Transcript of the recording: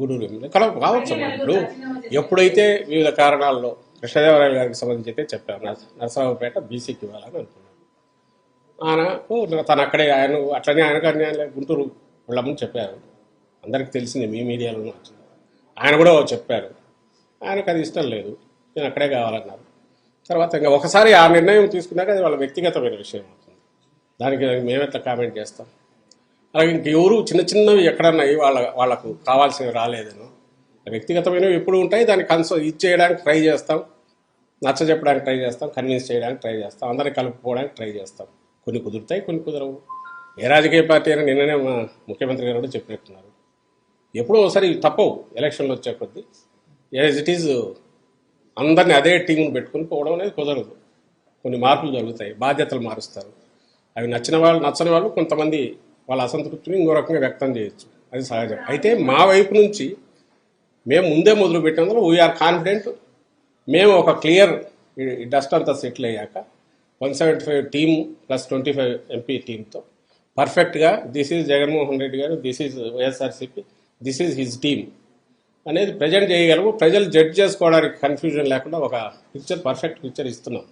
Gudur MLA. కావచ్చు ఇప్పుడు ఎప్పుడైతే వివిధ కారణాల్లో కృష్ణదేవరాయలు గారికి సంబంధించి అయితే చెప్పారు. నరస- నరసరావుపేట బీసీకి ఇవ్వాలని అనుకున్నాను ఆయనకు తను అక్కడే ఆయన అట్లనే ఆయనకు అన్యాయం గుంటూరు వెళ్ళమని చెప్పారు. అందరికి తెలిసింది మీ మీడియాలో వచ్చింది. ఆయన కూడా చెప్పారు. ఆయనకు అది ఇష్టం లేదు. నేను అక్కడే కావాలన్నారు. తర్వాత ఇంకా ఒకసారి ఆ నిర్ణయం తీసుకున్నాక అది వాళ్ళ వ్యక్తిగతమైన విషయం అవుతుంది. దానికి మేము ఎట్లా కామెంట్ చేస్తాం? అలాగే ఇంకెవరు చిన్న చిన్నవి ఎక్కడన్నా వాళ్ళ వాళ్ళకు కావాల్సినవి రాలేదను వ్యక్తిగతమైనవి ఎప్పుడు ఉంటాయి. దాన్ని కన్సో ఇచ్చేయడానికి ట్రై చేస్తాం. నచ్చ చెప్పడానికి ట్రై చేస్తాం. కన్విన్స్ చేయడానికి ట్రై చేస్తాం. అందరిని కలుపుకోవడానికి ట్రై చేస్తాం. కొన్ని కుదురుతాయి కొన్ని కుదరవు. ఏ రాజకీయ పార్టీ అయినా నిన్ననే మా ముఖ్యమంత్రి గారు కూడా చెప్పినట్టున్నారు. ఎప్పుడో ఒకసారి తప్పవు. ఎలక్షన్లు వచ్చే కొద్దీ యాజ్ ఇట్ ఈజ్ అందరిని అదే టీంను పెట్టుకుని పోవడం అనేది కుదరదు. కొన్ని మార్పులు జరుగుతాయి. బాధ్యతలు మారుస్తారు. అవి నచ్చిన వాళ్ళు నచ్చని వాళ్ళు కొంతమంది వాళ్ళ అసంతృప్తిని ఇంకో రకంగా వ్యక్తం చేయొచ్చు. అది సహజం. అయితే మా వైపు నుంచి మేము ముందే మొదలుపెట్టినందులో వీఆర్ కాన్ఫిడెంట్ మేము ఒక క్లియర్ డస్ట్ అంతా సెటిల్ అయ్యాక one seventy five team plus twenty five MP టీంతో పర్ఫెక్ట్గా this is Jaganmohan Reddy garu this is YSRCP this is his team అనేది ప్రజెంట్ చేయగలము. ప్రజలు జడ్జ్ చేసుకోవడానికి కన్ఫ్యూజన్ లేకుండా ఒక పిక్చర్ పర్ఫెక్ట్ పిక్చర్ ఇస్తున్నాం.